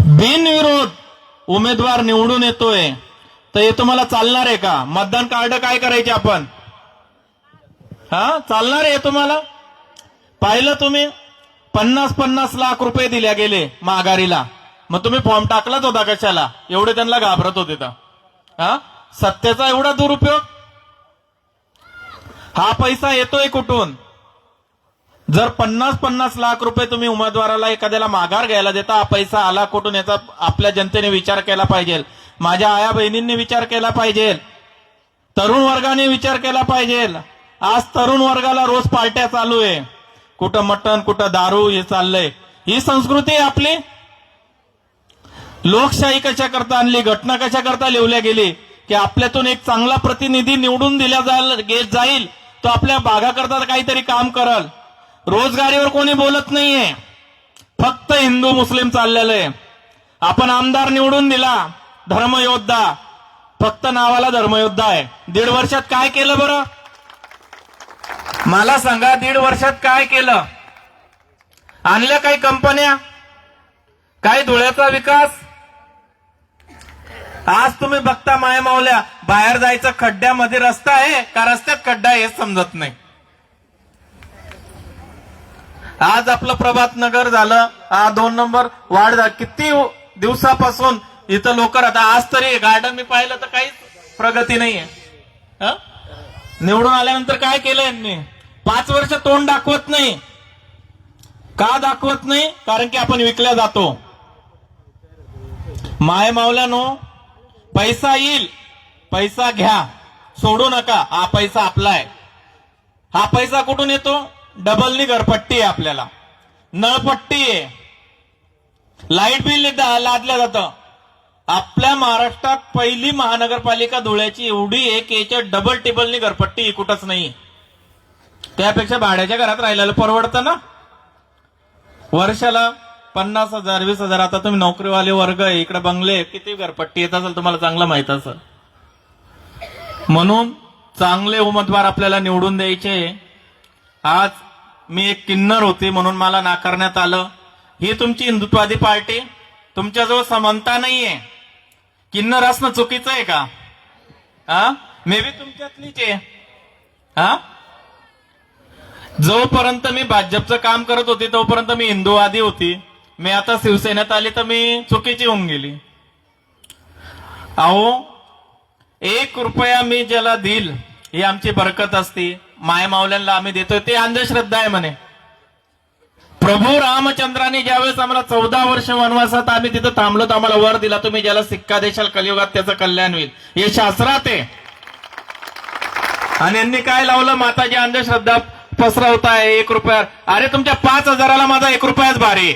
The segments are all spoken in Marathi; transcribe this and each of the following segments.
बिनविरोध उमेदवार निवडून येतोय. तर हे तुम्हाला चालणार आहे का? मतदान कार्ड काय करायचे आपण? हा? चालणार आहे तुम्हाला? पाहिलं तुम्ही? पन्नास पन्नास लाख रुपये दिल्या गेले माघारीला. मग तुम्ही फॉर्म टाकलाच होता कशाला? एवढे त्यांना घाबरत होते तर. हा? सत्तेचा एवढा दुरुपयोग? हा पैसा येतोय कुठून? जर पन्नास पन्नास लाख रुपये तुम्ही उमेदवाराला एखाद्याला माघार घ्यायला देता हा पैसा आला कुठून याचा आपल्या जनतेने विचार केला पाहिजे. माझ्या आया बहिणींनी विचार केला पाहिजे. तरुण वर्गाने विचार केला पाहिजे. आज तरुण वर्गाला रोज पार्ट्या चालू आहे. कुठं मटण कुठं दारू हे चाललंय. ही संस्कृती आपली. लोकशाही कशा करता आणली घटना कशा करता लिवल्या गेली की आपल्यातून एक चांगला प्रतिनिधी निवडून दिला जाल- जाईल तो आपल्या भागाकरता काहीतरी काम करल. रोजगारीवर कोणी बोलत नाहीये. फक्त हिंदू मुस्लिम चाललेलं आहे. आपण आमदार निवडून दिला धर्मयोद्धा. फक्त नावाला धर्मयोद्धा आहे. दीड वर्षात काय केलं बरं? मला सांगा दीड वर्षात काय केलं? आणल्या काही कंपन्या? काही धुळ्याचा विकास? आज तुम्ही बघता माया मावल्या बाहेर जायचं खड्ड्यामध्ये रस्ता आहे का रस्त्यात खड्डा आहे हे समजत नाही. आज आपलं प्रभात नगर झालं. हा दोन नंबर वाढ झाला. किती दिवसापासून इथं लोक राहतात. आज तरी गार्डन मी पाहिलं तर काहीच प्रगती नाहीये. निवडून आल्यानंतर काय केलं यांनी? पाच वर्ष तोंड दाखवत नाही. का दाखवत नाही? कारण की आपण विकल्या जातो. माय मावल्यानो पैसा येईल. पैसा घ्या. सोडू नका. हा पैसा आपला आहे. हा पैसा कुठून येतो? डबलनी घरपट्टी आहे आपल्याला. नळपट्टी आहे. लाइट बिल दा- लादलं जातं. आपल्या महाराष्ट्रात पहिली महानगरपालिका धुळ्याची एवढी आहे की याच्या डबल टेबलनी घरपट्टी कुठंच नाही त्यापेक्षा भाड्याच्या घरात राहिलेलं परवडतं ना? वर्षाला पन्नास हजार वीस हजार. आता तुम्ही नोकरीवाले वर्ग आहे इकडे बंगले किती घरपट्टी येत असेल तुम्हाला चांगलं माहीत असेल. म्हणून चांगले उमेदवार आपल्याला निवडून द्यायचे आज मी एक किन्नर होते म्हणून मला नाकारण्यात आलं. ही तुमची हिंदुत्वादी पार्टी? तुमच्याजवळ समानता नाहीये. किन्नर असणं चुकीचं आहे का? हा मे बी तुमच्यातलीच आहे. हा जोपर्यंत मी भाजपचं काम करत होते तोपर्यंत मी हिंदूवादी होती. मी आता शिवसेनेत आली तर मी चुकीची होऊन गेली. अहो एक रुपया मी ज्याला देईल ही आमची बरकत असती. माय मावल्यांना आम्ही देतोय. ते अंधश्रद्धा आहे म्हणे. प्रभू रामचंद्राने ज्यावेळेस आम्हाला चौदा वर्ष वनवासात आम्ही तिथं थांबलो तर आम्हाला वर दिला तुम्ही ज्याला सिक्का देशाल कलियुगात त्याचं कल्याण होईल. हे शास्त्रात आहे. आणि यांनी काय लावलं? माताजी अंधश्रद्धा पसरवताय एक रुपया. अरे तुमच्या पाच हजाराला माझा एक रुपयाच भारी.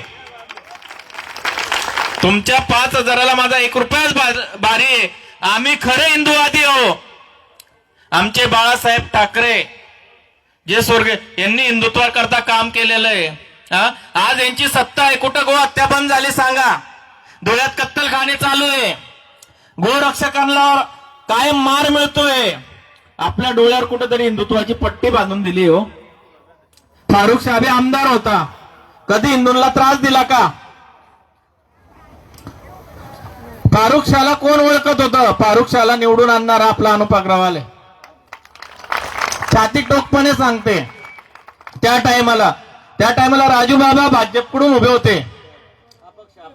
तुमच्या पाच हजाराला माझा एक रुपयाच भारी. आम्ही खरे हिंदूवादी हो आमचे बाळासाहेब ठाकरे जे स्वर्ग यांनी हिंदुत्वाकरता काम केलेलं आहे. हा? आज यांची सत्ता आहे. कुठं गो? हत्या बंद झाली सांगा. धुळ्यात कत्तलखाने चालू आहे. गोरक्षकांना कायम मार मिळतोय. आपल्या डोळ्यावर कुठेतरी हिंदुत्वाची पट्टी बांधून दिली हो. फारुख शाबे आमदार होता. कधी हिंदूंना त्रास दिला का? फारुख शाला कोण ओळखत होतं? फारुख शाला निवडून आणणारा आपला अनुपग्रवाले छाती टोकपणे सांगते. त्या टायमाला त्या टायमाला राजू बाबा भाजपकडून उभे होते.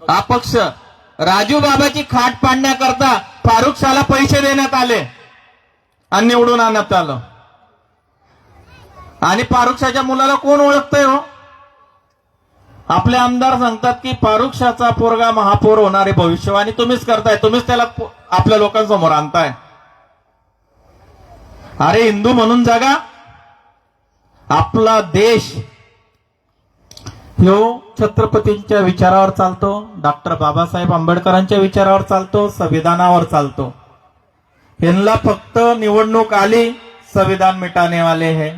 अपक्ष. राजू बाबाची खाट पाडण्याकरता फारुख शाला पैसे देण्यात आले आणि निवडून आणण्यात आलं. आणि फारुख शाच्या मुलाला कोण ओळखतंय हो? आपले आमदार सांगतात की फारुख शाचा पोरगा महापौर होणारे भविष्यवाणी. तुम्हीच करताय. तुम्हीच त्याला आपल्या लोकांसमोर आणताय. अरे हिंदू म्हणून जगा. आपला देश. ह्यो छत्रपतींच्या विचारावर चालतो डॉक्टर बाबासाहेब आंबेडकरांच्या विचारावर चालतो संविधानावर चालतो. यांना फक्त निवडणूक आली संविधान मिटाने वाले है.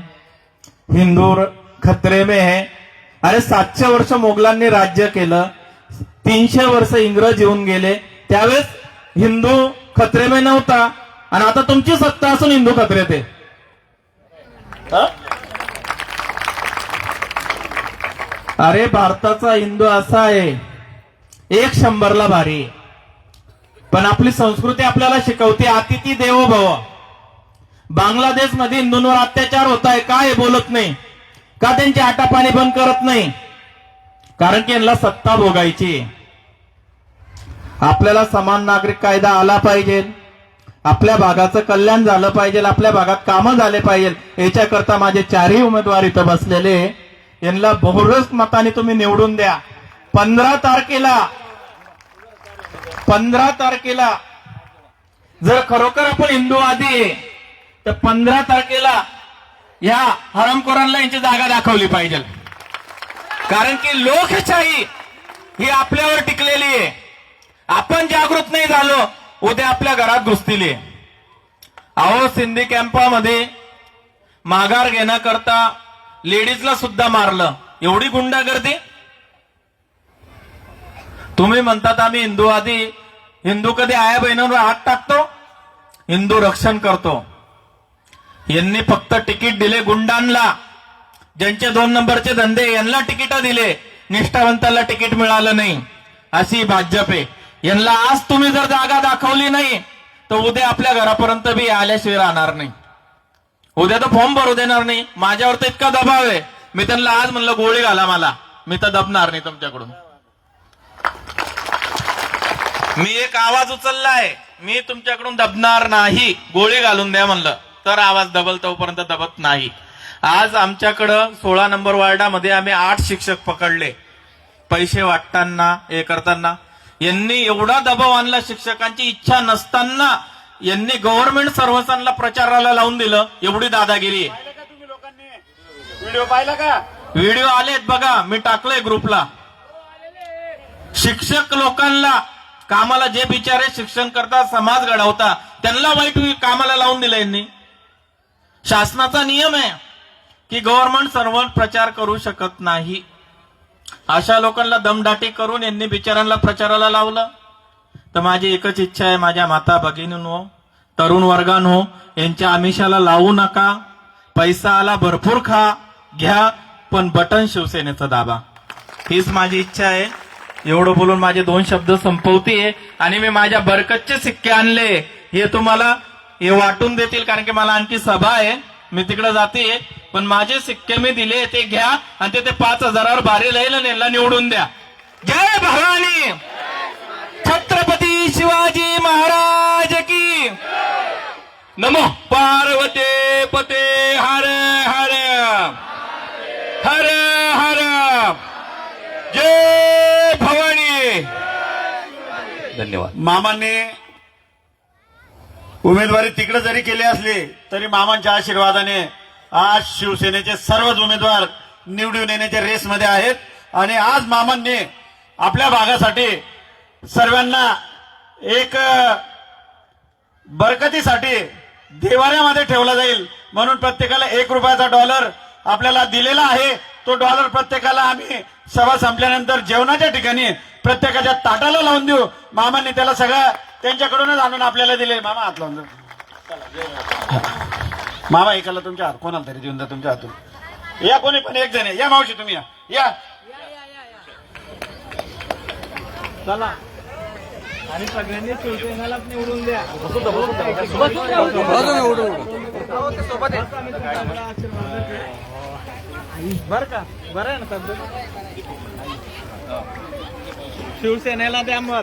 हिंदू खतरे में है. अरे सातशे वर्ष मोगलांनी राज्य केलं तीनशे वर्ष इंग्रज येऊन गेले त्यावेळेस हिंदू खतरे में नव्हता. आणि आता तुमची सत्ता असून हिंदू खतरेत आहे? अरे भारताचा हिंदू असा आहे एक शंभरला भारी. पण आपली संस्कृती आपल्याला शिकवते अतिथी देवो भव बांगलादेशमध्ये हिंदूंवर अत्याचार होत आहे का हे बोलत नाही का त्यांची आटापाणी बंद करत नाही कारण की यांना सत्ता भोगायची. आपल्याला समान नागरिक कायदा आला पाहिजे आपल्या भागाचं कल्याण झालं पाहिजे आपल्या भागात कामं झाले पाहिजे याच्याकरता माझे चारही उमेदवार इथं बसलेले यांना बहुरस मताने तुम्ही निवडून द्या. पंधरा तारखेला पंधरा तारखेला जर खरोखर आपण हिंदू आधी तर पंधरा तारखेला या हरमखोरांना यांची जागा दाखवली पाहिजे. कारण की लोकशाही ही आपल्यावर टिकलेली आहे. आपण जागृत नाही झालो उद्या आपल्या घरात घुसतील अहो सिंधी कॅम्पामध्ये माघार घेण्याकरता लेडीजला सुद्धा मारलं. एवढी गुंडागर्दी? तुम्ही म्हणतात आम्ही हिंदू आधी हिंदू कधी आया बहिणींवर हात टाकतो? हिंदू रक्षण करतो. यांनी फक्त तिकीट दिले गुंडांना. ज्यांचे दोन नंबरचे धंदे यांना तिकीट दिले. निष्ठावंतांना तिकीट मिळालं नाही. अशी भाजप आहे. यांना आज तुम्ही जर जागा दाखवली नाही तर उद्या आपल्या घरापर्यंत बी आल्याशिवाय राहणार नाही. उद्या तर फॉर्म भरू देणार नाही. माझ्यावर तर इतका दबाव आहे. मी त्यांना आज म्हणलं गोळी घाला मला. मी तर दबणार नाही तुमच्याकडून. मी एक आवाज उचललाय. मी तुमच्याकडून दबणार नाही. गोळी घालून द्या म्हणलं. तर आवाज दबल तोपर्यंत दबत नाही. आज आमच्याकडं सोळा नंबर वार्डामध्ये आम्ही आठ शिक्षक पकडले. पैसे वाटताना हे करताना. यांनी एवढा दबाव आणला शिक्षकांची इच्छा नसताना यांनी गव्हर्नमेंट सर्व्हसांना प्रचाराला लावून दिलं एवढी दादागिरी व्हिडिओ पाहिला का? व्हिडिओ आलेत बघा मी टाकलंय ग्रुपला. शिक्षक लोकांना कामाला जे बिचारे शिक्षण करता समाज घडवता त्यांना वाईट कामाला लावून दिलं यांनी. शासनाचा नियम आहे की गव्हर्नमेंट सर्वंट प्रचार करू शकत नाही. अशा लोकांना दमदाटी करून यांनी बिचारांना प्रचाराला लावलं. तर माझी एकच इच्छा आहे माझ्या माता भगिनींनो तरुण वर्गांनो यांच्या आमिषाला लावू नका. पैसा आला भरपूर खा घ्या पण बटन शिवसेनेचा दाबा. हीच माझी इच्छा आहे. एवढं बोलून माझे दोन शब्द संपवते आणि मी माझ्या बरकतचे सिक्के आणले. हे तुम्हाला हे वाटून देतील कारण की मला आणखी सभा आहे. मी तिकडे जाते पण माझे सिक्के मी दिले ते घ्या आणि ते ते पाच हजारावर भारी राहील आणि निवडून द्या. जय भवानी! छत्रपती शिवाजी महाराज की! नमो पार्वते पते हर हर हर हर। जय भवानी! धन्यवाद. मामाने उमेदवारी तिकडे जरी केली असली तरी मामांच्या आशीर्वादाने आज शिवसेनेचे सर्वच उमेदवार निवडून येण्याच्या रेसमध्ये आहेत. आणि आज मामांनी आपल्या भागासाठी सर्वांना एक बरकतीसाठी देवाऱ्यामध्ये ठेवला जाईल. म्हणून प्रत्येकाला एक रुपयाचा डॉलर आपल्याला दिलेला आहे. तो डॉलर प्रत्येकाला आम्ही सभा संपल्यानंतर जेवणाच्या ठिकाणी प्रत्येकाच्या ताटाला लावून देऊ. मामांनी त्याला सगळ्या त्यांच्याकडूनच आणून आपल्याला दिले. मामा हात लावून देऊ मामा एकाला तुमच्या हात कोणाला तरी देऊन द्या तुमच्या हातून. या कोणी पण एक जण आहे. या मावशी तुम्ही या. या. चला. आणि सगळ्यांनी निवडून द्या. बर का? बरं आहे ना तब्येत? शिवसेनेला द्या मत.